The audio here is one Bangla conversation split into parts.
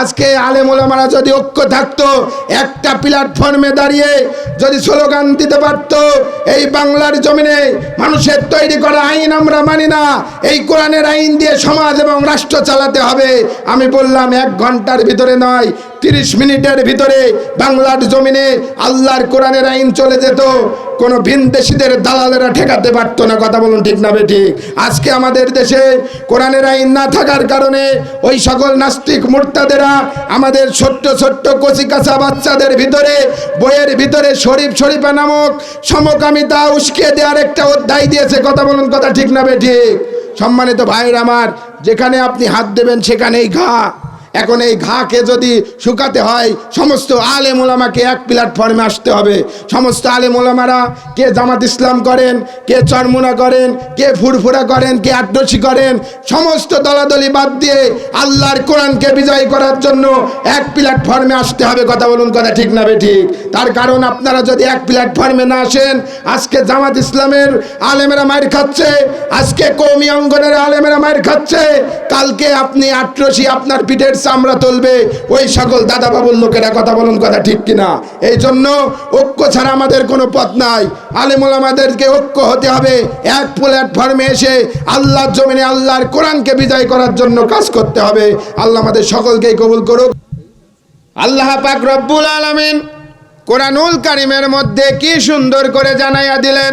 আজকে আলেমোলামারা যদি ঐক্য থাকতো, একটা প্ল্যাটফর্মে দাঁড়িয়ে যদি স্লোগান দিতে পারত, এই বাংলার জমিনে মানুষের তৈরি করা আইন আমরা মানি না, এই কোরআনের আইন দিয়ে সমাজ এবং রাষ্ট্র চালাতে হবে। আমি বললাম, এক ঘণ্টার ভিতরে নয় তিরিশ মিনিটের ভিতরে বাংলার জমিনে আল্লাহর কোরআনের আইন চলে যেত, কোনো ভিনদেশিদের দালালেরা ঠেকাতে পারতো না, কথা বলুন ঠিক না ঠিক আজকে আমাদের দেশে কোরআনের আইন না থাকার কারণে ওই সকল নাস্তিক মোর্তাদেরা আমাদের ছোট্ট ছোট্ট কচি কাঁচা বাচ্চাদের ভিতরে, বইয়ের ভিতরে শরীফ শরীফা নামক সমকামিতা উস্কে দেওয়ার একটা অধ্যায় দিয়েছে, কথা বলুন কথা ঠিক না ঠিক সম্মানিত ভাইয়ের আমার, যেখানে আপনি হাত দেবেন সেখানেই ঘা। এখন এই ঘাকে যদি শুকাতে হয়, সমস্ত আলেম ওলামাকে এক প্ল্যাটফর্মে আসতে হবে। সমস্ত আলেম ওলামারা কে জামাত ইসলাম করেন, কে চরমুনা করেন, কে ফুরফুরা করেন, কে আড্ডসি করেন, সমস্ত দলাদলি বাদ দিয়ে আল্লাহর কোরআনকে বিজয় করার জন্য এক প্ল্যাটফর্মে আসতে হবে। কথা বলুন, কথা ঠিক না ঠিক তার কারণ আপনারা যদি এক প্ল্যাটফর্মে না আসেন, আজকে জামাত ইসলামের আলেমেরা মায়ের খাচ্ছে, আজকে কৌমি অঙ্গনের আলেমেরা মায়ের খাচ্ছে, কালকে আপনি আট্রসি আপনার পিঠের চামড়া তুলবে, ওই সকল দাদা বাবুর লোকেরা কথা বলুন কথা ঠিক কিনা? এই জন্য ঐক্য ছাড়া আমাদের কোনো পথ নাই। আলেমুল আমাদেরকে ঐক্য হতে হবে। এক প্ল্যাটফর্মে এসে আল্লাহর জমিনে আল্লাহর কোরআনকে বিজয় করার জন্য কাজ করতে হবে। আল্লাহ আমাদের সকলকেই কবুল করুক। আল্লাহ পাক রব্বুল আলামিন কোরআনুল কারিমের মধ্যে কি সুন্দর করে জানাইয়া দিলেন।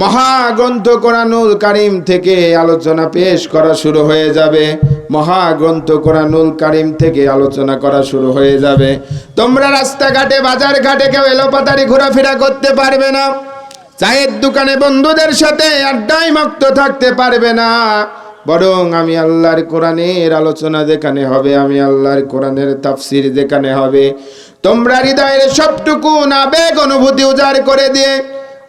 মহাগ্রন্থ কোরআনুল কারিম থেকে আলোচনা পেশ করা শুরু হয়ে যাবে। মহাগ্রন্থ কোরআনুল কারিম থেকে আলোচনা করা শুরু হয়ে যাবে। তোমরা রাস্তাঘাটে বাজার ঘাটে কেউ এলোপাতারি ঘোরাফেরা করতে পারবে না। চায়ের দোকানে বন্ধুদের সাথে আড্ডায় মুক্ত থাকতে পারবে না। বরং আমি আল্লাহর কোরআনের আলোচনা যেখানে হবে, আমি আল্লাহর কোরআনের তাফসির যেখানে হবে। তোমরা হৃদয়ের সবটুকু আবেগ অনুভূতি উজাড় করে দিয়ে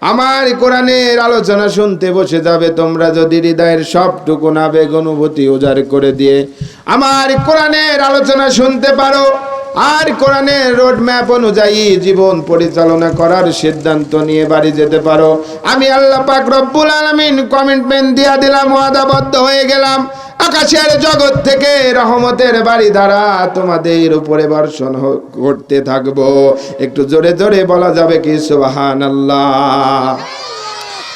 আমার কোরআনের আলোচনা শুনতে বসে যাবে, তোমরা যদি হৃদয়ের সবটুকু আবেগ অনুভূতি উজাড় করে দিয়ে আমার কোরআনের আলোচনা শুনতে পারো। আর কোরআনের রোড ম্যাপ অনুযায়ী জীবন পরিচালনা করার সিদ্ধান্ত নিয়ে বাড়ি যেতে পারো। আমি আল্লাহ পাক রব্বুল আলামিন কমিটমেন্ট দিয়া দিলাম, ওয়াদাবদ্ধ হয়ে গেলাম। আকাশের জগৎ থেকে রহমতের বাড়ি দ্বারা তোমাদের উপরে বর্ষণ করতে থাকব। একটু জোরে জোরে বলা যাবে কি সুবাহান আল্লাহ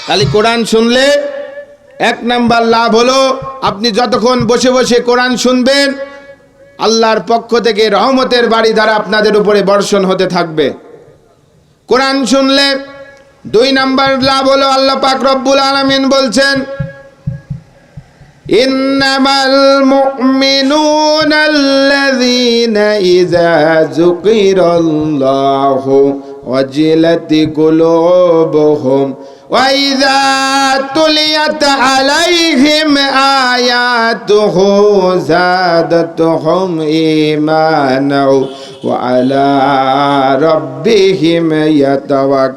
খালি কোরআন শুনলে এক নাম্বার লাভ হলো, আপনি যতক্ষণ বসে বসে কোরআন শুনবেন আল্লাহর পক্ষ থেকে রহমতের বাড়ি দ্বারা আপনাদের উপরে বর্ষণ হতে থাকবে কোরআন শুনলে দুই নাম্বার লাভ হলো আল্লাহ পাক রব্বুল আলামিন বলছেন إنما المؤمنون الذين إذا ذكر الله وجلت قلوبهم وإذا تليت عليهم آياته زادتهم إيمانا وعلى ربهم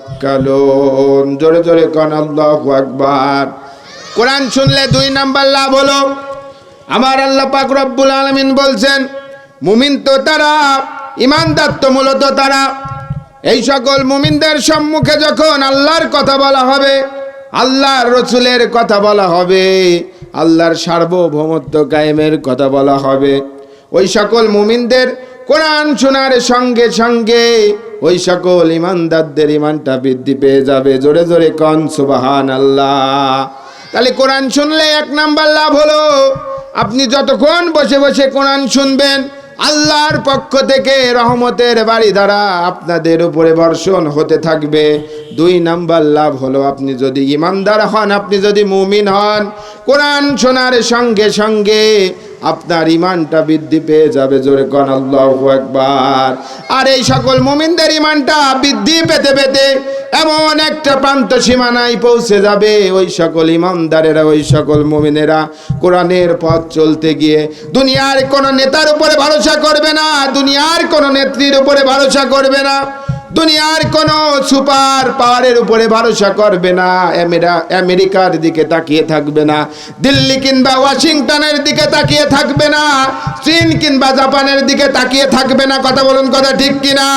يتوكلون جوري جوري كان الله أكبر কোরআন শুনলে দুই নাম্বার লাভ হলো আমার আল্লাহ পাক রব্বুল আলমিন বলছেন মুমিন তো তারা ইমানদার তো মূলত তারা এই সকল মুমিনদের সম্মুখে যখন আল্লাহর কথা বলা হবে, আল্লাহর রসুলের কথা বলা হবে, আল্লাহর সার্বভৌমত্ব কায়েমের কথা বলা হবে, ওই সকল মুমিনদের কোরআন শোনার সঙ্গে সঙ্গে ওই সকল ইমানদারদের ইমানটা বৃদ্ধি পেয়ে যাবে। জোরে জোরে কন সুবাহান আল্লাহ তাহলে কোরআন শুনলে এক নাম্বার লাভ হলো, আপনি যতক্ষণ বসে বসে কোরআন শুনবেন আল্লাহর পক্ষ থেকে রহমতের বাড়ি দ্বারা আপনাদের উপরে বর্ষণ হতে থাকবে। দুই নাম্বার লাভ হলো আপনি যদি ইমানদার হন, আপনি যদি মুমিন হন, কোরআন শোনার সঙ্গে সঙ্গে আপনার ইমানটা বৃদ্ধি পেয়ে যাবে, জোরে কন আল্লাহ একবার আর এই সকল মুমিনদের ইমানটা বৃদ্ধি পেতে পেতে এমন একটা প্রান্ত সীমানায় পৌঁছে যাবে। ওই সকল ইমানদারেরা, ওই সকল মুমিনেরা কোরআনের পথ চলতে গিয়ে দুনিয়ার কোনো নেতার উপরে ভরসা করবে না, দুনিয়ার কোনো নেত্রীর উপরে ভরসা করবে না। দুনিয়ার কোনো সুপার পাওয়ারের উপরে ভরসা করবে না আমেরিকার দিকে তাকিয়ে থাকবে না, দিল্লি কিংবা ওয়াশিংটনের দিকে তাকিয়ে থাকবে না, চীন কিংবা জাপানের দিকে তাকিয়ে থাকবে না, কথা বলুন কথা ঠিক কিনা?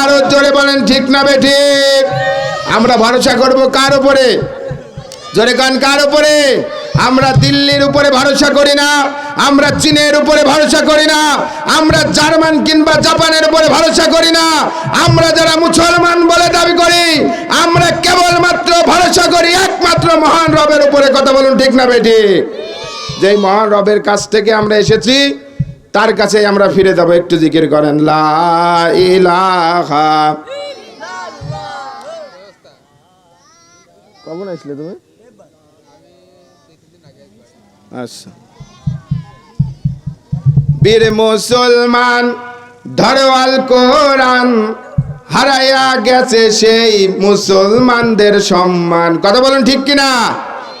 আরও জোরে বলেন, ঠিক না বে ঠিক? আমরা ভরসা করব কার উপরে? জোরে গান কার উপরে? আমরা দিল্লির উপরে ভরসা করি না আমরা চীনের উপরে ভরসা করি না আমরা জার্মান কিংবা জাপানের উপরে ভরসা করি না আমরা যারা মুসলমান বলে দাবি করি আমরা কেবলমাত্র ভরসা করি একমাত্র মহান রবের উপরে। কথা বলুন ঠিক না বেটি যেই মহান রবের কাছ থেকে আমরা এসেছি তার কাছে আমরা ফিরে যাব। একটু জিকির করেন লা ইলাহা। কখন আসলে তুমি? আচ্ছা। বীর মুসলমান ধরওয়াল কোরআন, হারাইয়া গেছে সেই মুসলমানদের সম্মান। কথা বলুন ঠিক কিনা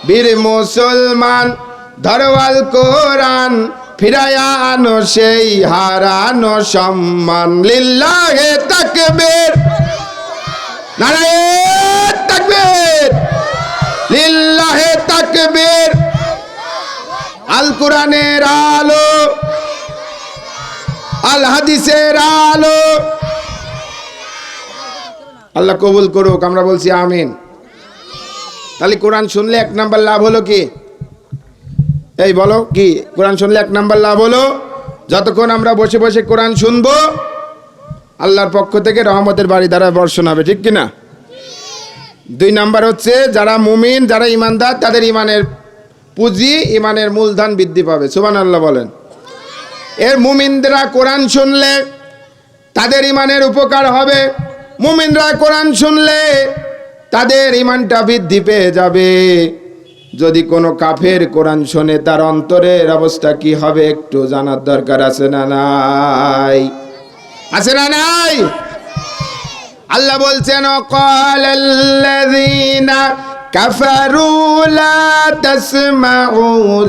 বীর মুসলমান ধরওয়াল কোরআন, ফিরাইয়া আনো সেই হারানো সম্মান। লিল্লাহে তাকবীর। নারায়ণ তাকবীর। লিল্লাহে তাকবীর। আল কোরআনের আলো, আল হাদিসের আলো। আল্লাহ কবুল করুক, আমরা বলছি আমিন। তাহলে কোরআন শুনলে এক নাম্বার লাভ হলো কি? এই বলো কি, কোরআন শুনলে এক নাম্বার লাভ হলো? যতক্ষণ আমরা বসে বসে কোরআন শুনব, আল্লাহর পক্ষ থেকে রহমতের বাড়ি দ্বারা বর্ষণ হবে, ঠিক কিনা? দুই নাম্বার হচ্ছে, যারা মুমিন, যারা ইমানদার, তাদের ইমানের পুঁজি ইমানের মূলধন বৃদ্ধি পাবে। সুবান আল্লাহ বলেন। এর মুমিনরা কোরআন শুনলে তাদের ইমানের উপকার হবে। মুমিনরা কোরআন শুনলে তাদের ইমানটা বৃদ্ধি পেয়ে যাবে। যদি কোনো কাফের কোরআন শোনে, তার অন্তরের অবস্থা কি হবে একটু জানার দরকার আছে না নাই? আছে না নাই? আল্লাহ বলছেন কালাল্লাযীনা কাফারু লা তাসমাউ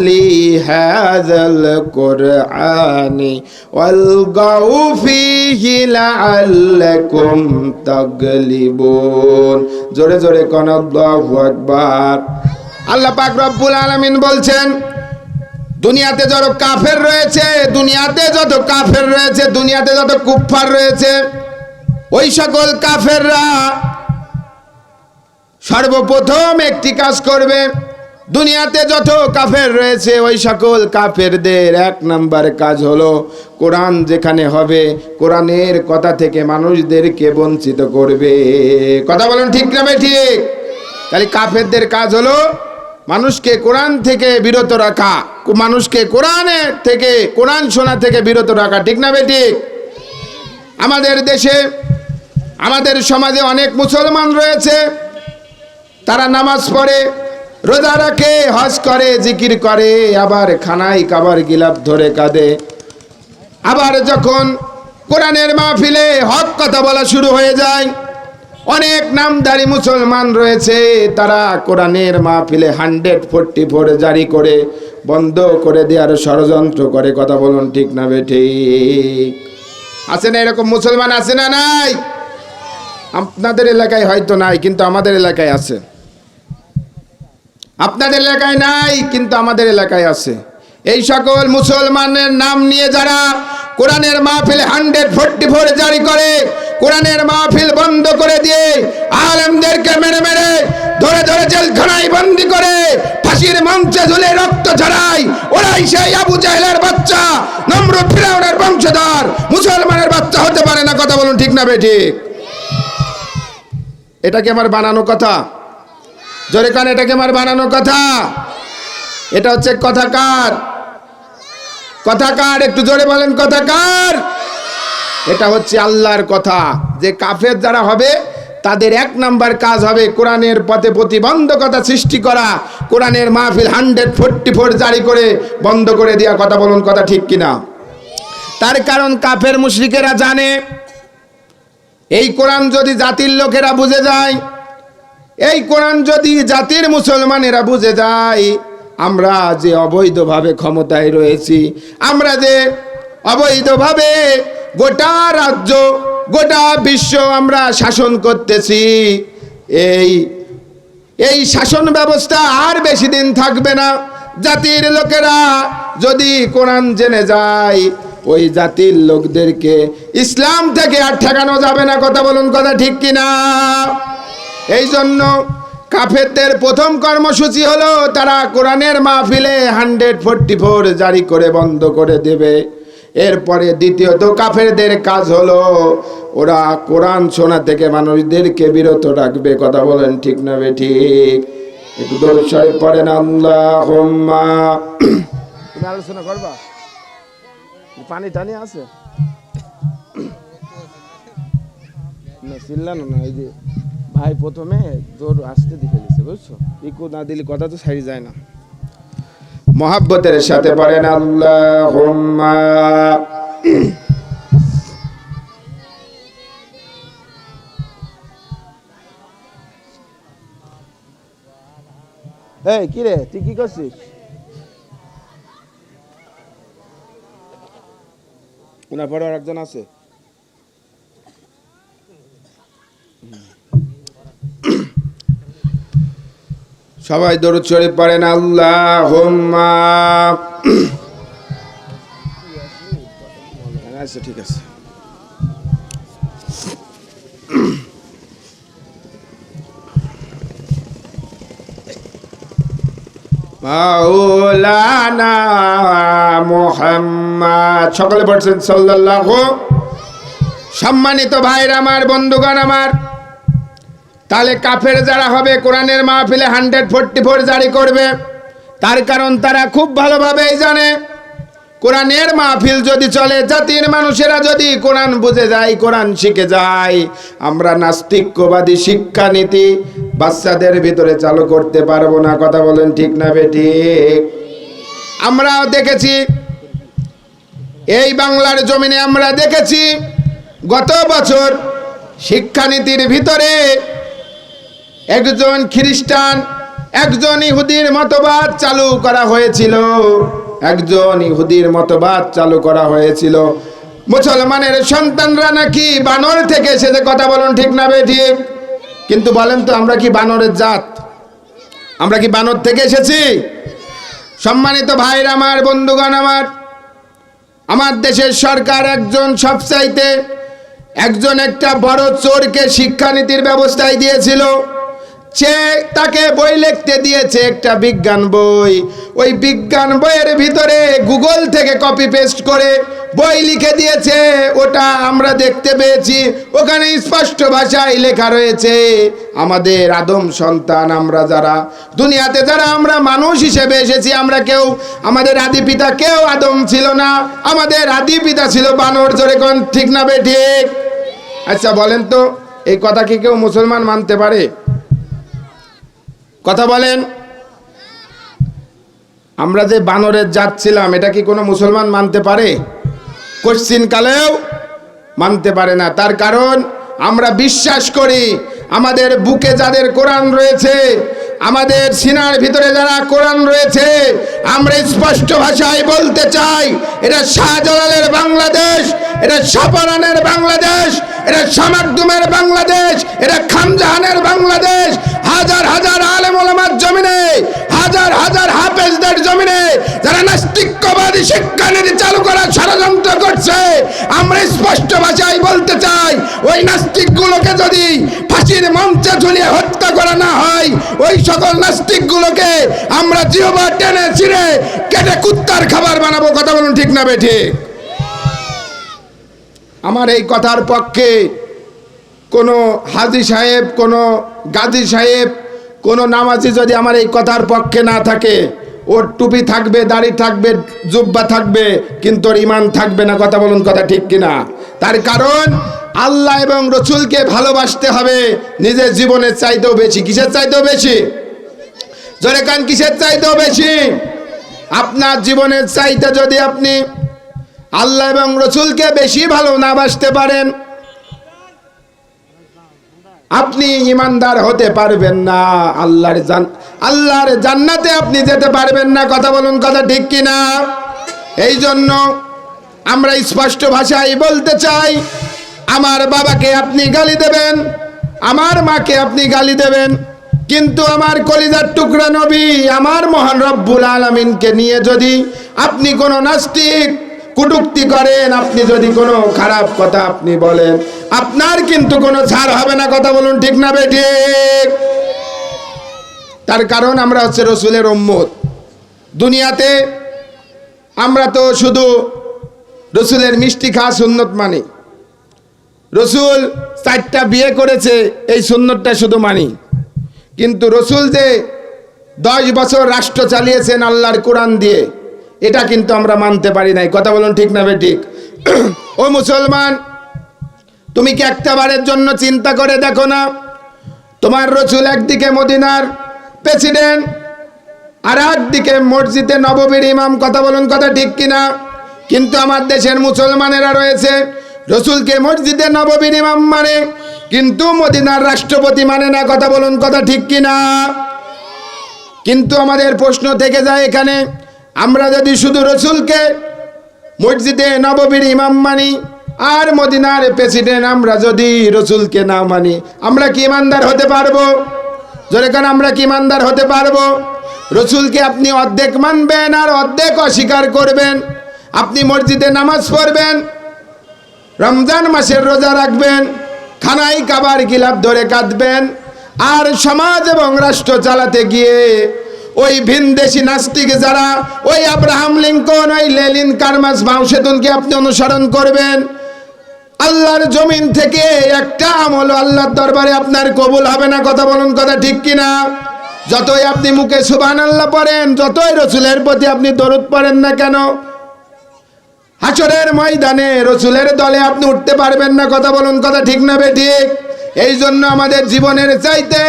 লিহাযাল কুরআনি ওয়ালগাউ ফীহি লাআল্লাকুম তাগলিবুন জোরে জোরে কোন, আল্লাহু আকবার। আল্লাহ পাক রব্বুল আলামিন বলছেন, দুনিয়াতে যত কাফের রয়েছে, দুনিয়াতে যত কাফের রয়েছে, দুনিয়াতে যত কুফফার রয়েছে, ওই সকল কাফেররা সর্বপ্রথম একটি কাজ করবে। দুনিয়াতে যত কাফের রয়েছে, ওই সকল কাফেরদের এক নাম্বার কাজ হলো কোরআন যেখানে হবে, কোরআনের কথা থেকে মানুষদেরকে বঞ্চিত করবে। কথা বলেন ঠিক না ঠিক? তাহলে কাফেরদের কাজ হলো মানুষকে কোরআন থেকে বিরত রাখা, মানুষকে কোরআনের থেকে, কোরআন শোনা থেকে বিরত রাখা, ঠিক না ঠিক? আমাদের দেশে, আমাদের সমাজে অনেক মুসলমান রয়েছে তারা নামাজ পড়ে, রোজা রাখে, হজ করে, জিকির করে, আবার খানাই কাবার গিলাপ ধরে কাঁদে। আবার যখন কোরআনের মাহফিলে হক কথা বলা শুরু হয়ে যায়, অনেক নামধারী মুসলমান রয়েছে, তারা কোরআনের মাহফিলে হান্ড্রেড ফোরটি ফোর জারি করে, বন্ধ করে দেওয়ার ষড়যন্ত্র করে, কথা বলুন ঠিক না ঠিক? আছে না এরকম মুসলমান আছে না নাই? আপনাদের এলাকায় হয়তো নাই, কিন্তু আমাদের এলাকায় আছে। আপনাদের এলাকায় নাই, কিন্তু আমাদের এলাকায় আছে। এই সকল মুসলমানের নাম নিয়ে যারা কোরআনের মাহফিল হান্ড্রেড ফোরটি ফোর জারি করে, কোরআনের মাহফিল বন্ধ করে দিয়ে আলেমদেরকে মেরে মেরে ধরে ধরে জেলখানায় বন্দি করে ফাঁসির মঞ্চে ঝুলে রক্ত ঝরাই ওরাই সেই আবু জাহেলের বাচ্চা নম্র ফিরাউনের বংশধর। মুসলমানের বাচ্চা হতে পারে না, কথা বলুন ঠিক না বেঠিক এটা কি আমার বানানো কথা? জোরে কান এটা কি আমার বানানো কথা। এটা হচ্ছে কথাকার। কথাকার, একটু জোরে বলেন, কথাকার। এটা হচ্ছে আল্লাহর কথা। যে কাফের যারা হবে, তাদের এক নাম্বার কাজ হবে কোরআনের পথে প্রতিবন্ধকতা সৃষ্টি করা, কোরআনের মাহফিল হান্ড্রেড ফোরটি ফোর জারি করে বন্ধ করে দেওয়া। কথা বলুন, কথা ঠিক কিনা? তার কারণ কাফের মুশরিকেরা জানে। এই কোরআন যদি জাতির লোকেরা বুঝে যায় এই কোরআন যদি জাতির মুসলমানেরা বুঝে যায়, আমরা যে অবৈধভাবে ক্ষমতায় রয়েছি, আমরা যে অবৈধভাবে গোটা রাজ্য, গোটা বিশ্ব আমরা শাসন করতেছি, এই এই শাসন ব্যবস্থা আর বেশি দিন থাকবে না। জাতির লোকেরা যদি কোরআন জেনে যায়, ওই জাতির লোকদেরকে ইসলাম থেকে আর ঠেকানো যাবে না। কথা বলুন কথা ঠিক কিনা? এই জন্য কাফেরদের প্রথম কর্মসূচি হলো তারা কোরআনের মাহফিলে হান্ড্রেড ফোরটি ফোর জারি করে বন্ধ করে দেবে। এরপরে দ্বিতীয়ত কাফেরদের কাজ হলো ওরা কোরআন শোনা থেকে মানুষদেরকে বিরত রাখবে। কথা বলেন ঠিক না বে ঠিক? একটু দোষয় পড়েন আল্লাহ আলোচনা করবা? পানি টানি আছে? না, চিল্লানো না, এই যে ভাই প্রথমে জোর আসতে দিয়ে ফেলেছে বুঝছ? ইকো না দিলে কথা তো সারি যায় না। মহাব্বতের সাথে পড়েন আল্লাহ এই কি রে তুই কি করছিস? ওনার পরে আর একজন আছে। সবাই দরুদ শরীফ পড়েন আল্লাহ হোম্মা আচ্ছা ঠিক আছে। মাওলানা মোহাম্মদ, সকলে পড়ছেন, সাল্লাল্লাহু। সম্মানিত ভাইরা আমার, বন্ধুগণ আমার। তাহলে কাফের যারা হবে, কোরআনের মাহফিলে হান্ড্রেড ফোরটি ফোর জারি করবে। তার কারণ তারা খুব ভালোভাবেই জানে। কোরআনের মাহফিল যদি চলে, জাতির মানুষেরা যদি কোরআন বুঝে যায়, কোরআন শিখে যায়, আমরা নাস্তিক্যবাদী শিক্ষানীতি বাচ্চাদের ভিতরে চালু করতে পারব না। কথা বলেন ঠিক না বেঠিক আমরাও দেখেছি, এই বাংলার জমিনে আমরা দেখেছি, গত বছর শিক্ষানীতির ভিতরে একজন খ্রিস্টান, একজন ইহুদির মতবাদ চালু করা হয়েছিল। একজন ইহুদির মতবাদ চালু করা হয়েছিল। মুসলমানের সন্তানরা নাকি বানর থেকে এসেছে কথা বলুন ঠিক না বে ঠিক? কিন্তু বলেন তো, আমরা কি বানরের জাত? আমরা কি বানর থেকে এসেছি? সম্মানিত ভাইরা আমার, বন্ধুগণ আমার আমার দেশের সরকার একজন সবচাইতে, একজন একটা বড় চোরকে শিক্ষানীতির ব্যবস্থায় দিয়েছিল। সে তাকে বই লিখতে দিয়েছে একটা বিজ্ঞান বই। ওই বিজ্ঞান বইয়ের ভিতরে গুগল থেকে কপি পেস্ট করে বই লিখে দিয়েছে। ওটা আমরা দেখতে পেয়েছি। ওখানে স্পষ্ট ভাষায় লেখা রয়েছে, আমাদের আদম সন্তান আমরা যারা। দুনিয়াতে যারা আমরা মানুষ হিসেবে এসেছি, আমরা কেউ, আমাদের আদি পিতা কেউ আদম ছিল না। আমাদের আদি পিতা ছিল বানর, জোরে কোন ঠিক না বে ঠিক? আচ্ছা বলেন তো, এই কথা কি কেউ মুসলমান মানতে পারে? কথা বলেন। আমরা যে বানরের জাত ছিলাম এটা কি কোনো মুসলমান মানতে পারে? কালেও মানতে পারে না। তার কারণ আমরা বিশ্বাস করি, আমাদের বুকে যাদের কোরআন রয়েছে আমাদের সিনার ভিতরে যারা কোরআন রয়েছে, আমরা স্পষ্ট ভাষায় বলতে চাই, এটা শাহজালালের বাংলাদেশ, এটা সাপারানের বাংলাদেশ, এটা সামাকদুমের বাংলাদেশ, এটা খানজাহানের বাংলাদেশ, হাজার হাজার আলেম ওলামার জমিনে, হাজার হাজার হাফেজদের জমিনে যারা নাস্তিক্যবাদী শিক্ষানীতি চালু করার ষড়যন্ত্র করছে, আমরা স্পষ্ট ভাষায় বলতে চাই, ওই নাস্তিকগুলোকে যদি ফাঁসির মঞ্চে ঝুলিয়ে হত্যা করা না হয়। ওই সকল নাস্তিকগুলোকে আমরা জিহবা টেনে ছিঁড়ে কেটে কুত্তার খাবার বানাবো। কথা বলুন ঠিক না বেঠিক আমার এই কথার পক্ষে কোনো হাজি সাহেব, কোনো গাজী সাহেব, কোনো নামাজি যদি আমার এই কথার পক্ষে না থাকে, ওর টুপি থাকবে, দাড়ি থাকবে, জুব্বা থাকবে, কিন্তু ওর ইমান থাকবে না। কথা বলুন কথা ঠিক কিনা? তার কারণ আল্লাহ এবং রসুলকে ভালোবাসতে হবে। নিজের জীবনের চাইতেও বেশি। কিসের চাইতেও বেশি? জোরে কান, কিসের চাইতেও বেশি? আপনার জীবনের চাইতে যদি আপনি আল্লাহ এবং রসুলকে বেশি ভালো না বাসতে পারেন, আপনি ইমানদার হতে পারবেন না। আল্লাহর জান, আল্লাহর জান্নাতে আপনি যেতে পারবেন না। কথা বলুন, কথা ঠিক কিনা? এই জন্য আমরা স্পষ্ট ভাষায় বলতে চাই আমার বাবাকে আপনি গালি দেবেন, আমার মাকে আপনি গালি দেবেন, কিন্তু আমার কলিজার টুকরা নবী, আমার মহান রব্বুল আলমিনকে নিয়ে যদি আপনি কোনো নাস্তিক কুটুক্তি করেন, আপনি যদি কোনো খারাপ কথা আপনি বলেন, আপনার কিন্তু কোনো ছাড় হবে না, কথা বলুন ঠিক না বেঠিক তার কারণ আমরা হচ্ছে রসুলের উম্মত। দুনিয়াতে আমরা তো শুধু রসুলের মিষ্টি খাওয়া সুন্নত মানি। রসুল চারটা বিয়ে করেছে, এই সুন্নতটা শুধু মানি। কিন্তু রসুল যে দশ বছর রাষ্ট্র চালিয়েছেন আল্লাহর কোরআন দিয়ে, এটা কিন্তু আমরা মানতে পারি নাই। কথা বলুন ঠিক না ঠিক? ও মুসলমান, তুমি কি একটা বারের জন্য চিন্তা করে দেখো না? তোমার রসুল একদিকে মদিনার প্রেসিডেন্ট, আর একদিকে মসজিদে নববীর ইমাম। কথা বলুন কথা ঠিক কিনা? কিন্তু আমার দেশের মুসলমানেরা রয়েছে রসুলকে মসজিদে নববীর ইমাম মানে। কিন্তু মদিনার রাষ্ট্রপতি মানে না, কথা বলুন কথা ঠিক কিনা? কিন্তু আমাদের প্রশ্ন থেকে যায় এখানে, আমরা যদি শুধু রসুলকে মসজিদে নববীর ইমাম মানি, আর মদিনার প্রেসিডেন্ট আমরা যদি রসুলকে না মানি, আমরা কি ইমানদার হতে পারব? যেখানে আমরা কি ইমানদার হতে পারব? রসুলকে আপনি অর্ধেক মানবেন আর অর্ধেক অস্বীকার করবেন। আপনি মসজিদে নামাজ পড়বেন রমজান মাসের রোজা রাখবেন খানাই কাবার গিলাপ ধরে কাঁদবেন, আর সমাজ এবং রাষ্ট্র চালাতে গিয়ে ওই ভিনদেশি নাস্তিক যারা, ওই আব্রাহাম লিঙ্কন, ওই লেলিন কারমাস মাউসেতুনকে আপনি অনুসরণ করবেন। আল্লাহর জমিন থেকে একটা আমল আল্লাহর দরবারে আপনার কবুল হবে না, কথা বলুন কথা ঠিক কিনা? যতই আপনি মুখে সুবান আল্লাহ পড়েন, যতই রসুলের প্রতি আপনি দরুদ পড়েন না কেন হাসরের ময়দানে রসুলের দলে আপনি উঠতে পারবেন না, কথা বলুন, কথা ঠিক না বে ঠিক? এই জন্য আমাদের জীবনের চাইতে,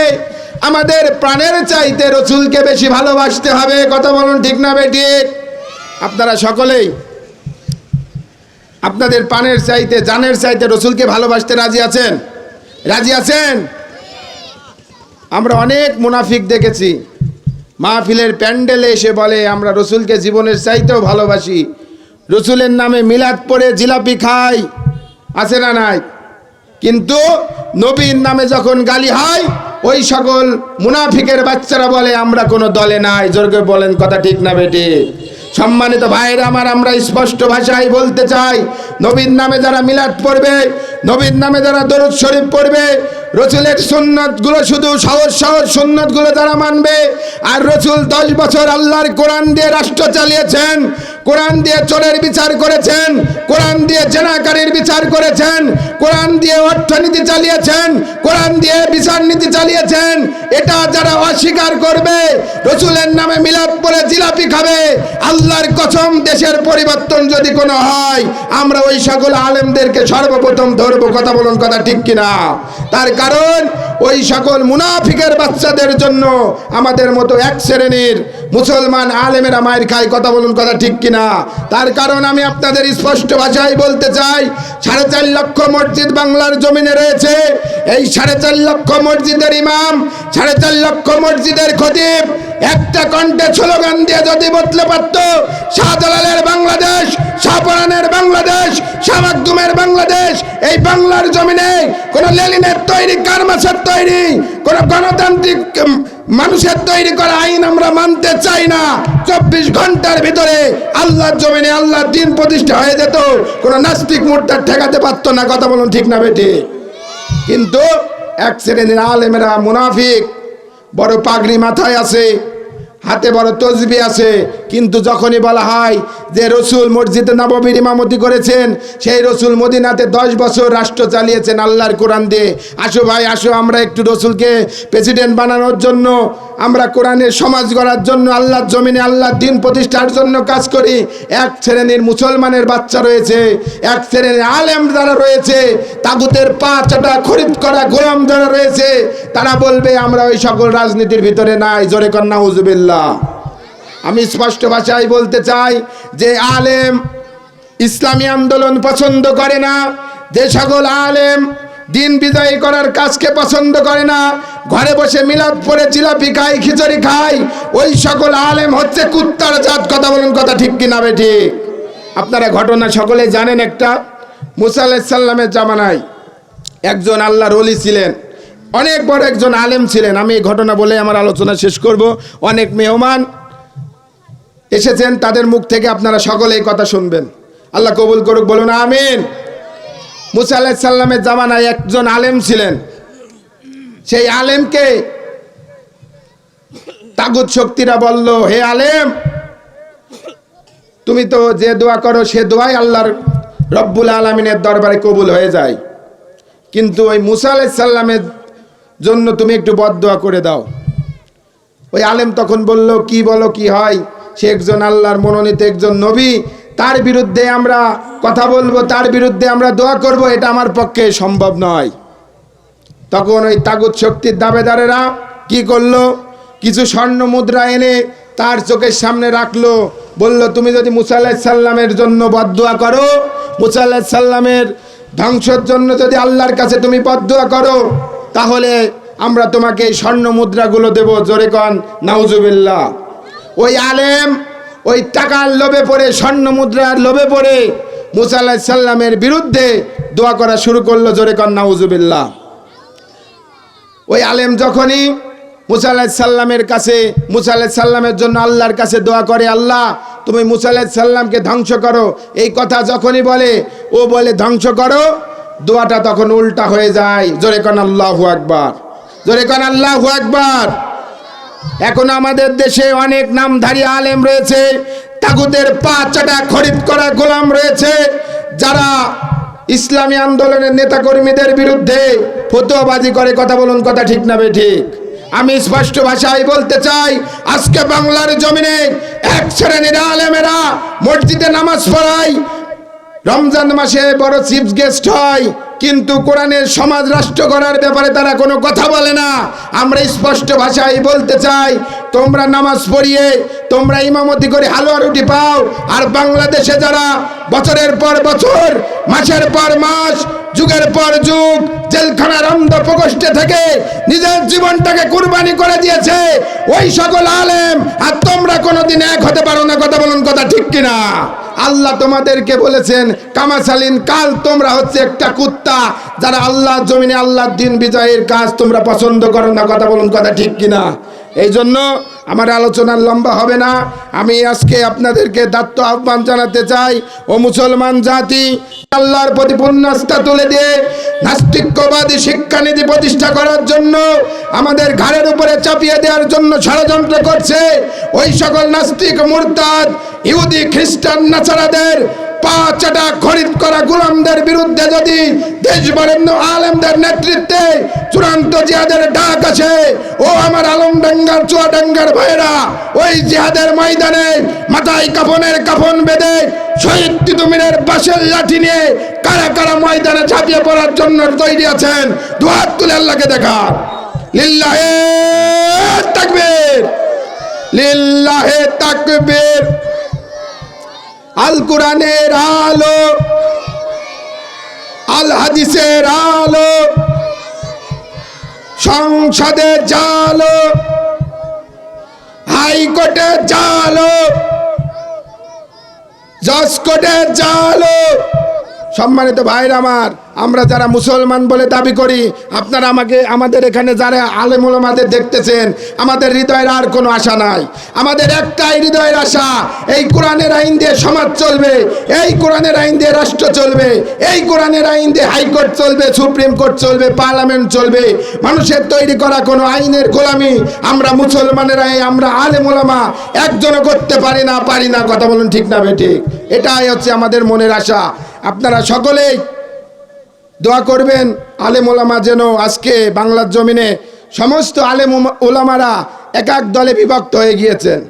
আমাদের প্রাণের চাইতে রসুলকে বেশি ভালোবাসতে হবে, কথা বলুন ঠিক না বে ঠিক? আপনারা সকলেই আপনাদের প্রাণের চাইতে, জানের চাইতে রসুলকে ভালোবাসতে রাজি আছেন? রাজি আছেন? আমরা অনেক মুনাফিক দেখেছি। মাহফিলের প্যান্ডেলে এসে বলে, আমরা রসুলকে জীবনের চাইতেও ভালোবাসি। রসুলের নামে মিলাদ পড়ে জিলাপি খাই আছে না নাই? কিন্তু নবীর নামে যখন গালি হয়, ওই সকল মুনাফিকের বাচ্চারা বলে, আমরা কোনো দলে নাই। জোরকে বলেন, কথা ঠিক না বেটি। সম্মানিত ভাইয়ের আমার, আমরা স্পষ্ট ভাষায় বলতে চাই, নবীর নামে যারা মিলাদ পড়বে, নবীর নামে যারা দরুদ শরীফ পড়বে, রসুলের সুন্নতগুলো শুধু সহজ সহজ সুন্নতগুলো যারা মানবে, আর রসুল দশ বছর আল্লাহর কোরআন দিয়ে রাষ্ট্র চালিয়েছেন কোরআন দিয়ে চোরের বিচার করেছেন, কোরআন দিয়ে জেনাকারীর বিচার করেছেন, কোরআন দিয়ে অর্থনীতি চালিয়েছেন, কোরআন দিয়ে বিচার নীতি চালিয়েছেন, এটা যারা অস্বীকার করবে, রসুলের নামে মিলাপ করে জিলাপি খাবে, আল্লাহর কসম দেশের পরিবর্তন যদি কোনো হয়, আমরা ওই সকল আলেমদেরকে সর্বপ্রথম ধরবো, কথা বলুন কথা ঠিক কিনা? তার কারণ ওই সকল মুনাফিকের বাচ্চাদের জন্য আমাদের মতো এক শ্রেণির মুসলমান আলেমেরা মায়ের খায় কথা বলুন কথা ঠিক কিনা? তার কারণ আমি আপনাদের স্পষ্ট ভাষায় বলতে চাই, সাড়ে চার লক্ষ মসজিদ বাংলার জমিনে রয়েছে। এই সাড়ে চার লক্ষ মসজিদের ইমাম, সাড়ে চার লক্ষ মসজিদের খতিব একটা কণ্ঠে স্লোগান দিয়ে যদি বদলে পারত, শাহজালালের বাংলাদেশ, শাহপরানের বাংলাদেশ শামাকদুমের বাংলাদেশ, এই বাংলার জমিনে কোন লেলিনের তৈরি কারমাসের তৈরি, কোন গণতান্ত্রিক মানুষের তৈরি করা আইন আমরা মানতে চাই না। চব্বিশ ঘণ্টার ভিতরে আল্লাহর জমিনে আল্লাহর দিন প্রতিষ্ঠা হয়ে যেত, কোন নাস্তিক মুদ্রার ঠেকাতে পারতো না। কথা বলুন ঠিক না বেটি? কিন্তু এক শ্রেণির আলেমেরা মুনাফিক বড় পাগড়ি মাথায় আছে। হাতে বড় তসবি আছে। কিন্তু যখনই বলা হয় যে রসুল মসজিদে নববীর ইমামতি করেছেন, সেই রসুল মদিনাতে দশ বছর রাষ্ট্র চালিয়েছেন আল্লাহর কোরআন দিয়ে। আসো ভাই, আসো, আমরা একটু রসুলকে প্রেসিডেন্ট বানানোর জন্য, আমরা কোরআনের সমাজ গড়ার জন্য, আল্লাহর জমিনে আল্লাহর দিন প্রতিষ্ঠার জন্য কাজ করি। এক শ্রেণির মুসলমানের বাচ্চা রয়েছে, এক শ্রেণির আলেম যারা রয়েছে, তাগুতের পা চাটা খরিদ করা গোলাম যারা রয়েছে, তারা বলবে, আমরা ওই সকল রাজনীতির ভিতরে নাই। জোরে কন্যা হুজুবিল্লাহ আমি স্পষ্ট ভাষায় বলতে চাই যে আলেম ইসলামী আন্দোলন পছন্দ করে না, যে সকল আলেম দিন বিজয়ী করার কাজকে পছন্দ করে না, ঘরে বসে মিলাপ পরে জিলাপি খাই খিচুড়ি খাই ওই সকল আলেম হচ্ছে কুত্তার জাত, কথা বলুন কথা ঠিক কিনা বেঠি আপনারা ঘটনা সকলে জানেন একটা? মুসা আলাইসাল্লামের জামানায় একজন আল্লাহর অলি ছিলেন। অনেক বড় একজন আলেম ছিলেন। আমি এই ঘটনা বলে আমার আলোচনা শেষ করব। অনেক মেহমান এসেছেন, তাদের মুখ থেকে আপনারা সকলে এই কথা শুনবেন। আল্লাহ কবুল করুক, বলুন আমিন। মুসা আলাহিসাল্লামের জামানায় একজন আলেম ছিলেন। সেই আলেমকে তাগুত শক্তিরা বলল, হে আলেম, তুমি তো যে দোয়া করো, সে দোয়াই আল্লাহর রব্বুল আলমিনের দরবারে কবুল হয়ে যায়। কিন্তু ওই মুসা আলাইসাল্লামের জন্য তুমি একটু বদদোয়া করে দাও। ওই আলেম তখন বলল, কি বলো, কি হয়? সে একজন আল্লাহর মনোনীত একজন নবী। তার বিরুদ্ধে আমরা কথা বলব, তার বিরুদ্ধে আমরা দোয়া করব, এটা আমার পক্ষে সম্ভব নয়। তখন ওই তাগুত শক্তির দাবেদারেরা কি করল? কিছু স্বর্ণ মুদ্রা এনে তার চোখের সামনে রাখল। বলল, তুমি যদি মুসা সাল্লামের জন্য বদুয়া করো, মুসা সাল্লামের ধ্বংসের জন্য যদি আল্লাহর কাছে তুমি বদুয়া করো তাহলে আমরা তোমাকে এই স্বর্ণ মুদ্রাগুলো দেবো। জোরে কন, নাউজুবিল্লাহ। ওই আলেম, ওই টাকার লোভে পড়ে, স্বর্ণ মুদ্রার লোভে পড়ে মুসা সাল্লামের বিরুদ্ধে দোয়া করা শুরু করল। জোরে কন, নাউজুবিল্লাহ। ওই আলেম যখনই মুসা সাল্লামের কাছে, মুসা সাল্লামের জন্য আল্লাহর কাছে দোয়া করে, আল্লাহ, তুমি মুসা সাল্লামকে ধ্বংস করো। এই কথা যখনই বলে, ও বলে, ধ্বংস করো। দোয়াটা তখন উল্টা হয়ে যায়। জোরে কন আল্লাহু আকবার। জোরে কন আল্লাহু আকবার। এখন আমাদের দেশে অনেক নামধারী আলেম রয়েছে। তাগুদের চাটা খরিদ করা গোলাম রয়েছে। যারা ইসলামী আন্দোলনের নেতাকর্মীদের বিরুদ্ধে ফতোয়াবাজি করে, কথা বলুন কথা ঠিক না ঠিক? আমি স্পষ্ট ভাষায় বলতে চাই, আজকে বাংলার জমিনে এক শ্রেণির আলেমেরা মসজিদে নামাজ পড়ায় রমজান মাসে বড় চিফ গেস্ট হয়, কিন্তু কোরআনের সমাজ রাষ্ট্র করার ব্যাপারে তারা কোনো কথা বলে না। আমরা স্পষ্ট ভাষায় বলতে চাই, তোমরা নামাজ পড়িয়ে, তোমরা ইমামতি করে হালুয়া রুটি পাও, আর বাংলাদেশে যারা বছরের পর বছর, মাসের পর মাস, যুগের পর যুগ, জেলখানার অন্ধ প্রকোষ্ঠে থেকে নিজের জীবনটাকে কুরবানি করে দিয়েছে, ওই সকল আলেম, আর তোমরা কোনোদিন এক হতে পারো না, কথা বলুন কথা ঠিক কিনা? আল্লাহ তোমাদেরকে বলেছেন, কামাশালিন, কাল তোমরা হচ্ছে একটা কুত্তা, যারা আল্লাহ জমিনে আল্লাহ দিন বিজয়ের কাজ তোমরা পছন্দ করো না। কথা বলুন, কথা ঠিক কিনা? এই জন্য আমার আলোচনা লম্বা হবে না। আমি আজকে আপনাদেরকে দাত্ত আহ্বান জানাতে চাই, ও মুসলমান জাতি, আল্লাহর প্রতি পূর্ণাস্থা তুলে দিয়ে নাস্তিক্যবাদী শিক্ষানীতি প্রতিষ্ঠা করার জন্য আমাদের ঘাড়ের উপরে চাপিয়ে দেওয়ার জন্য ষড়যন্ত্র করছে। ওই সকল নাস্তিক, মুরতাদ, ইহুদি, খ্রিস্টান নাচারাদের পা চাটা খরিদ করা গোলামদের বিরুদ্ধে যদি দেশ বরেণ্য আলেমদের নেতৃত্বে চূড়ান্ত জিহাদের ডাক আছে ও আমার আলমডাঙ্গার চুয়াডাঙ্গার ভাইরা ওই জিহাদের ময়দানে মাথায় কাফনের কাফন বেঁধে শহীদ তিতুমিরের বাসের লাঠি নিয়ে কারা কারা ময়দানে ঝাঁপিয়ে পড়ার জন্য তৈরি আছেন দুহাত তুলে আল্লাহকে দেখা লিল্লাহে তাকবীর লিল্লাহে তাকবীর। আল কোরআনের আলো আল হাদিসের আলো সংসদে জালো হাইকোর্টে জালো জজ কোর্টে জালো সম্মানিত ভাইরা আমার, আমরা যারা মুসলমান বলে দাবি করি, আপনারা আমাকে, আমাদের এখানে যারা আলেমুলমাদের দেখতেছেন, আমাদের হৃদয়ের আর কোনো আশা নাই। আমাদের একটাই হৃদয়ের আশা, এই কোরআনের আইন দিয়ে সমাজ চলবে, এই কোরআনের আইন দিয়ে রাষ্ট্র চলবে, এই কোরআনের আইন দিয়ে হাইকোর্ট চলবে, সুপ্রিম কোর্ট চলবে, পার্লামেন্ট চলবে। মানুষের তৈরি করা কোনো আইনের গোলামি আমরা মুসলমানেরাই আমরা আলেমুলামা একজনও করতে পারি না পারি না। কথা বলুন ঠিক না বেঠিক এটাই হচ্ছে আমাদের মনের আশা। আপনারা সকলেই দোয়া করবেন, আলেম ওলামা যেন আজকে বাংলার জমিনে সমস্ত আলেম ওলামারা এক এক দলে বিভক্ত হয়ে গিয়েছেন।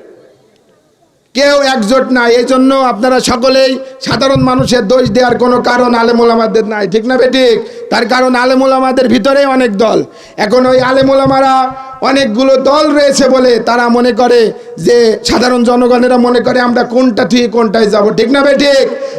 কেউ একজোট নাই এই জন্য আপনারা সকলেই সাধারণ মানুষের দোষ দেওয়ার কোনো কারণ আলেমুলামাদের নাই, ঠিক না বেঠিক তার কারণ আলেমুলামাদের ভিতরে অনেক দল। এখন ওই আলেমুলামারা অনেকগুলো দল রয়েছে বলে তারা মনে করে যে সাধারণ জনগণেরা মনে করে আমরা কোনটা ঠিক, কোনটায় যাব, ঠিক না বেঠিক